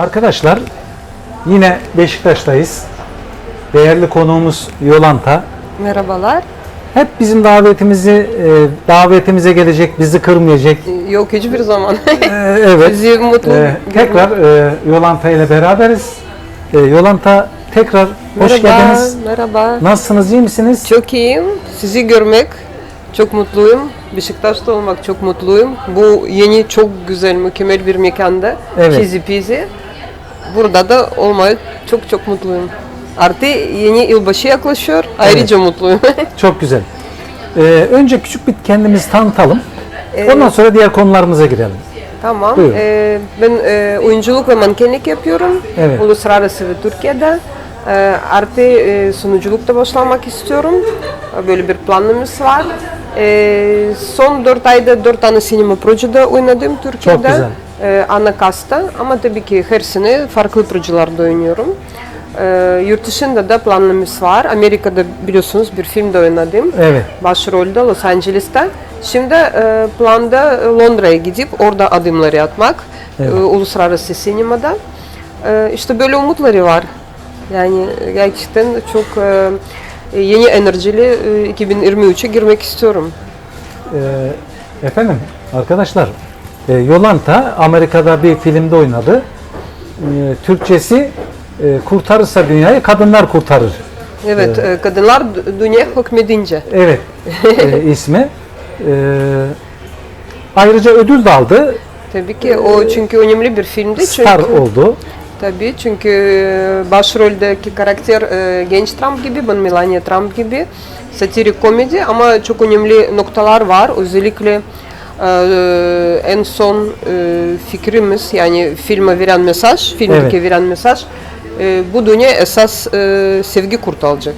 Arkadaşlar yine Beşiktaş'tayız. Değerli konuğumuz Yolanta. Merhabalar. Hep bizim davetimizi e, davetimize gelecek, bizi kırmayacak. Yok hiçbir zaman. E, evet. Sizi mutlu E, tekrar e, Yolanta ile beraberiz. E, Yolanta tekrar hoş Merhaba, geldiniz. Merhaba. Nasılsınız, iyi misiniz? Çok iyiyim. Sizi görmek çok mutluyum. Beşiktaş'ta olmak çok mutluyum. Bu yeni çok güzel, mükemmel bir mekanda. Evet. Cheesy Peasy. Burada da olmayı çok çok mutluyum. Artı yeni yılbaşı yaklaşıyor. Ayrıca mutluyum. Çok güzel. E, önce küçük bir kendimizi tanıtalım. Ee, Ondan sonra diğer konularımıza girelim. Tamam. Buyurun. Ee, ben e, oyunculuk ve mankenlik yapıyorum. Evet. Uluslararası ve Türkiye'de. Ee, artı e, sunuculukta başlamak istiyorum. Ee, Böyle bir planımız var. Ee, son 4 ayda 4 tane sinema projede oynadım Türkiye'de. güzel. Ee, ana kasta ama tabii ki her sene farklı projelerde oynuyorum. Ee, yurt dışında da planımız var. Amerika'da biliyorsunuz bir filmde oynadım Evet. başrolde Los Angeles'te. Şimdi e, planda Londra'ya gidip orada adımları atmak Evet. e, uluslararası sinemada. E, işte böyle umutları var. Yani gerçekten çok e, yeni enerjili e, 2023'e girmek istiyorum. Ee, efendim arkadaşlar e, Yolanta Amerika'da bir filmde oynadı. Ee, Türkçesi e, kurtarırsa dünyayı kadınlar kurtarır. Evet, e, kadınlar dü- dünya hükmedince. Evet e, ismi. Ee, ayrıca ödül de aldı. Tabii ki o çünkü önemli bir filmdi. Star çünkü, oldu. Tabii çünkü e, başroldeki karakter e, genç Trump gibi, ben Melania Trump gibi. Satirik komedi ama çok önemli noktalar var. Özellikle e, en son e, fikrimiz yani filme veren mesaj, filmdeki Evet. veren mesaj e, bu dünya esas e, sevgi kurtaracak.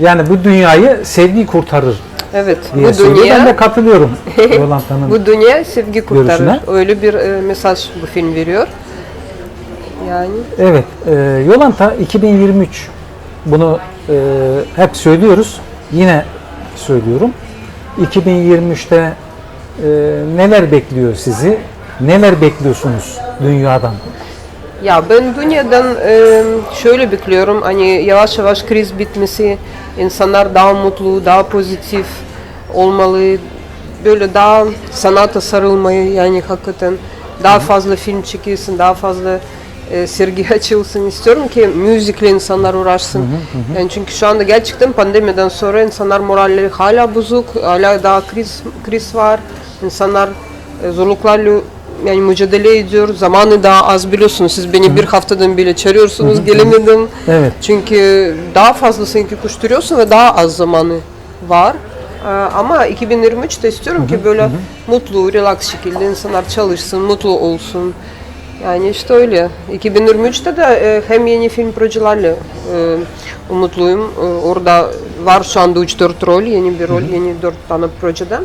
Yani bu dünyayı sevgi kurtarır Evet, diye bu söylüyor. Ben de katılıyorum bu dünya sevgi kurtarır. Görüşüne. Öyle bir e, mesaj bu film veriyor. Yani Evet, e, Yolanta 2023 bunu e, hep söylüyoruz. Yine söylüyorum. 2023'te e, neler bekliyor sizi? Neler bekliyorsunuz dünyadan? Ya ben dünyadan e, şöyle bekliyorum hani yavaş yavaş kriz bitmesi, insanlar daha mutlu, daha pozitif olmalı, böyle daha sanata sarılmayı yani hakikaten daha fazla film çekilsin, daha fazla e, sergi açılsın istiyorum ki müzikle insanlar uğraşsın. Yani çünkü şu anda gerçekten pandemiden sonra insanlar moralleri hala bozuk, hala daha kriz kriz var. İnsanlar e, zorluklarla yani mücadele ediyor. Zamanı daha az biliyorsunuz. Siz beni bir haftadan bile çağırıyorsunuz. Gelemedim. Evet. Çünkü daha fazla sanki koşturuyorsun ve daha az zamanı var. Ee, Ama 2023'te istiyorum ki böyle mutlu, relax şekilde insanlar çalışsın, mutlu olsun. Yani işte öyle. 2023'te de e, hem yeni film projelerle e, umutluyum. E, Orada var şu anda 3-4 rol, yeni bir rol, yeni 4 tane projeden.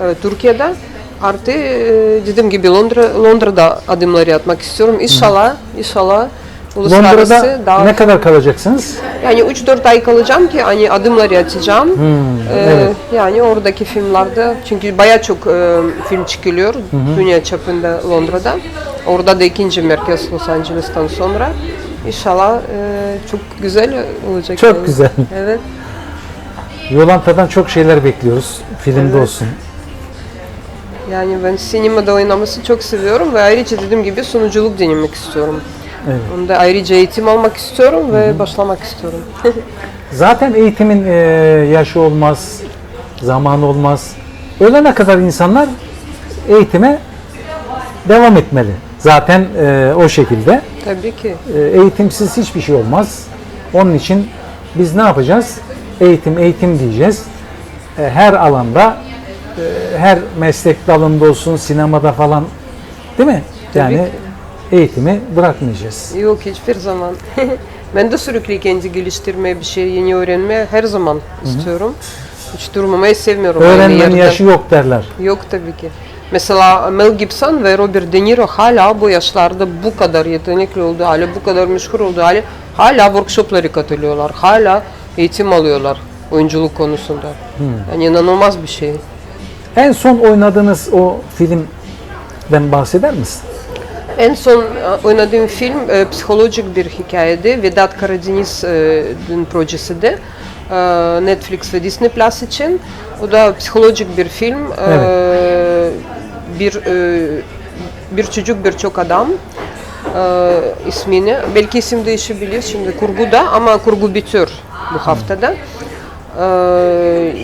E, Türkiye'de artı e, dediğim gibi Londra Londra'da adımları atmak istiyorum. İnşallah, inşallah uluslararası Londra'da daha ne kadar kalacaksınız? yani 3-4 ay kalacağım ki hani adımları atacağım. Ee, evet. Yani oradaki filmlerde çünkü baya çok e, film çıkılıyor dünya çapında Londra'da. Orada da ikinci merkez Los Angeles'tan sonra. İnşallah e, çok güzel olacak. Çok yani. güzel. Evet. Yolanta'dan çok şeyler bekliyoruz. Filmde Evet. olsun. Yani ben sinemada oynaması çok seviyorum ve ayrıca dediğim gibi sunuculuk denemek istiyorum. Evet. Onda ayrıca eğitim almak istiyorum ve başlamak istiyorum. Zaten eğitimin e, yaşı olmaz, zamanı olmaz. Ölene kadar insanlar eğitime devam etmeli. Zaten e, o şekilde. Tabii ki. E, eğitimsiz hiçbir şey olmaz. Onun için biz ne yapacağız? Eğitim, eğitim diyeceğiz. E, her alanda, her meslek dalında olsun, sinemada falan değil mi? Tabii Yani eğitimi bırakmayacağız. Yok hiçbir zaman. ben de sürekli kendi geliştirmeye, bir şey yeni öğrenmeye her zaman istiyorum. Hiç durmamayı sevmiyorum. Öğrenmenin yaşı yok derler. Yok tabii ki. Mesela Mel Gibson ve Robert De Niro hala bu yaşlarda bu kadar yetenekli olduğu hali, bu kadar meşhur olduğu hali hala workshopları katılıyorlar. Hala eğitim alıyorlar oyunculuk konusunda. Yani inanılmaz bir şey. En son oynadığınız o filmden bahseder misin? En son e, oynadığım film e, psikolojik bir hikayeydi. Vedat Karadeniz'in projesi de e, Netflix ve Disney Plus için. O da psikolojik bir film. E, Bir e, bir çocuk birçok adam e, ismini. Belki isim değişebilir şimdi kurguda ama kurgu bitiyor bu haftada. E,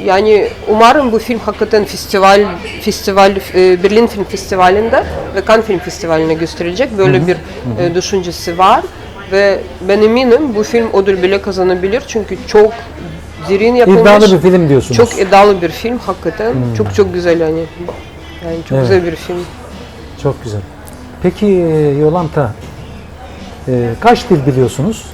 yani umarım bu film hakikaten festival festival e, Berlin Film Festivali'nde ve Cannes Film Festivali'ne gösterilecek. Böyle bir e, düşüncesi var ve ben eminim bu film ödül bile kazanabilir çünkü çok derin yapılmış. İddialı bir film diyorsunuz. Çok iddialı bir film hakikaten. Çok çok güzel yani. Yani çok Evet. güzel bir film. Çok güzel. Peki e, Yolanta kaç dil biliyorsunuz?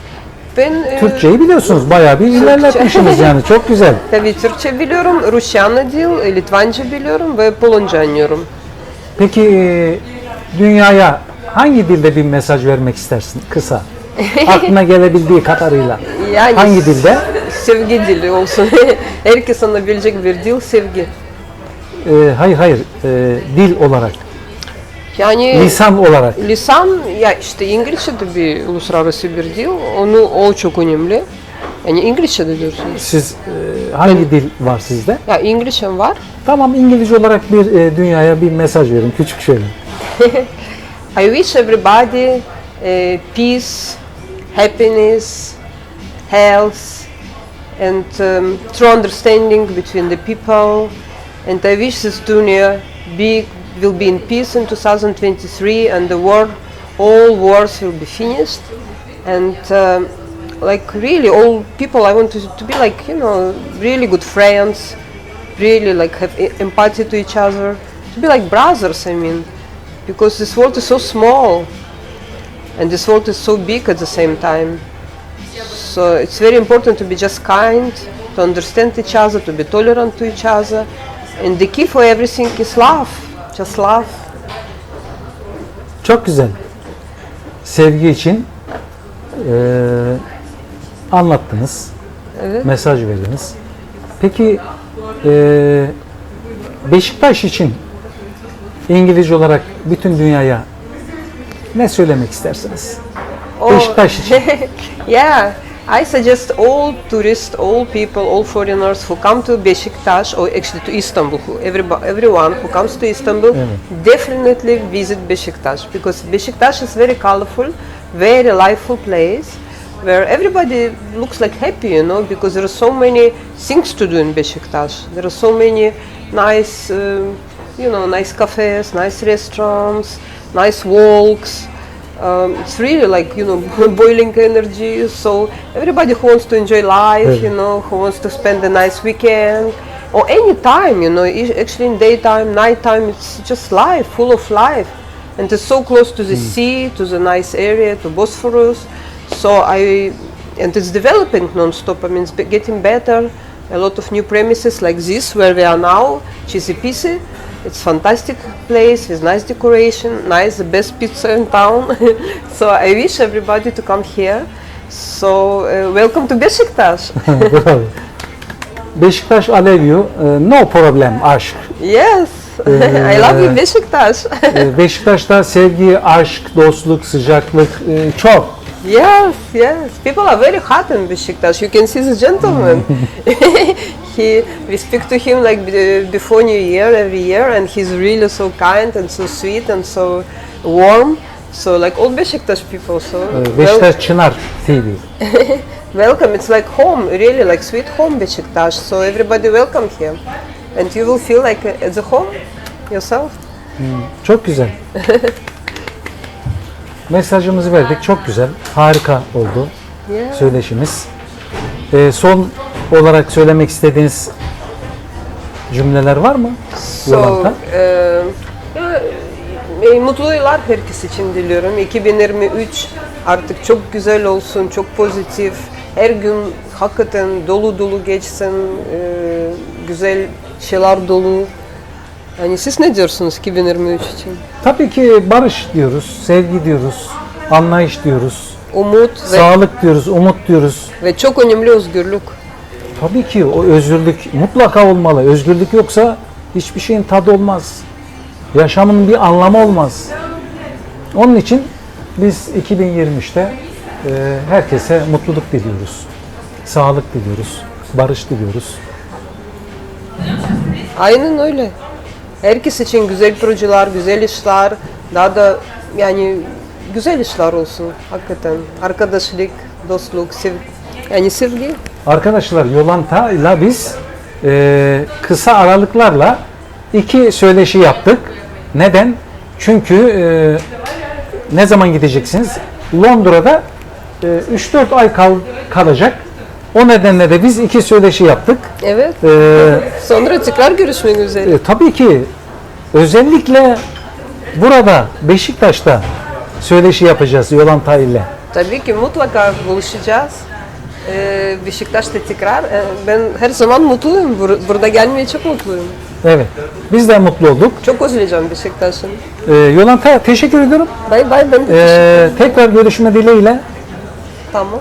Ben e, Türkçeyi biliyorsunuz. Bayağı bir ilerletmişsiniz yani. Çok güzel. tabii Türkçe biliyorum, Rusça dil, Litvanca biliyorum ve Polonca anlıyorum. Peki e, dünyaya hangi dilde bir mesaj vermek istersin? Kısa. Aklına gelebildiği kadarıyla. Yani Hangi dilde? Sevgi dili olsun. Herkes anlayabilecek bir dil sevgi. E, hayır hayır. E, dil olarak. Yani Lisan olarak. lisan ya işte İngilizce de bir uluslararası bir dil. Onu o çok önemli. Yani İngilizce de diyorsunuz. Siz e, hangi dil var sizde? Ya İngilizcem var. Tamam İngilizce olarak bir e, dünyaya bir mesaj verin. Küçük şöyle. I wish everybody uh, peace, happiness, health, and um, true understanding between the people. And I wish this dunya be, will be in peace in 2023, and the war, all wars will be finished. And um, like really, all people, I want to, to be like you know, really good friends, really like have empathy to each other, to be like brothers. I mean because this world is so small and this world is so big at the same time. So it's very important to be just kind, to understand each other, to be tolerant to each other. And the key for everything is love. Just love. Çok güzel. Sevgi için e, anlattınız. Evet. Mesaj verdiniz. Peki e, Beşiktaş için İngilizce olarak bütün dünyaya ne söylemek istersiniz? Oh. Beşiktaş için. yeah, I suggest all tourists, all people, all foreigners who come to Beşiktaş or actually to Istanbul, who, everybo- everyone who comes to Istanbul, definitely visit Beşiktaş because Beşiktaş is very colorful, very lively place where everybody looks like happy, you know, because there are so many things to do in Beşiktaş. There are so many nice, um, you know, nice cafes, nice restaurants, nice walks. Um, it's really like you know boiling energy. So everybody who wants to enjoy life, you know, who wants to spend a nice weekend or any time, you know, actually in daytime, nighttime, it's just life, full of life, and it's so close to the sea, to the nice area, to Bosphorus. So I, and it's developing non-stop. I mean, it's getting better. A lot of new premises like this, where we are now, Chisipisi. It's fantastic place with nice decoration, nice, the best pizza in town. so I wish everybody to come here. So uh, welcome to Beşiktaş. Bravo. Beşiktaş Alevyu, e, no problem aşk. yes, I love you Beşiktaş. E, Beşiktaş'ta sevgi, aşk, dostluk, sıcaklık e, çok. Yes, yes. People are very hot in Beşiktaş. You can see the gentleman. he, we speak to him like be- before New Year every year, and he's really so kind and so sweet and so warm. So like all Beşiktaş people. So E, well- Beşiktaş Çınar TV. Welcome. It's like home, really like sweet home Beşiktaş. So everybody welcome here, and you will feel like uh, at the home yourself. Çok güzel. Mesajımızı verdik. Çok güzel. Harika oldu söyleşimiz. E, son olarak söylemek istediğiniz cümleler var mı? So, e, e, mutlu yıllar herkes için diliyorum. 2023 artık çok güzel olsun, çok pozitif. Her gün hakikaten dolu dolu geçsin, e, güzel şeyler dolu. Yani siz ne diyorsunuz 2023 için? Tabii ki barış diyoruz, sevgi diyoruz, anlayış diyoruz, Umut ve, sağlık diyoruz, umut diyoruz. ve çok önemli özgürlük. Tabii ki o özgürlük mutlaka olmalı. Özgürlük yoksa hiçbir şeyin tadı olmaz. Yaşamın bir anlamı olmaz. Onun için biz 2023'te e, herkese mutluluk diliyoruz. Sağlık diliyoruz. Barış diliyoruz. Aynen öyle. Herkes için güzel projeler, güzel işler, daha da yani güzel işler olsun hakikaten. Arkadaşlık, dostluk, sev yani sevgi. Arkadaşlar Yolanta ile biz e, kısa aralıklarla iki söyleşi yaptık. Neden? Çünkü e, ne zaman gideceksiniz? Londra'da e, 3-4 ay kal, kalacak. O nedenle de biz iki söyleşi yaptık. Evet. E, Sonra tekrar görüşmek üzere. e, tabii ki özellikle burada Beşiktaş'ta söyleşi yapacağız Yolanta ile. Tabii ki mutlaka buluşacağız. Ee, Beşiktaş'ta tekrar. Ee, ben her zaman mutluyum. Bur- burada gelmeye çok mutluyum. Evet. Biz de mutlu olduk. Çok özleyeceğim Beşiktaş'ın. E, Yolanta teşekkür ediyorum. Bay bay ben de E, tekrar görüşme dileğiyle. Tamam.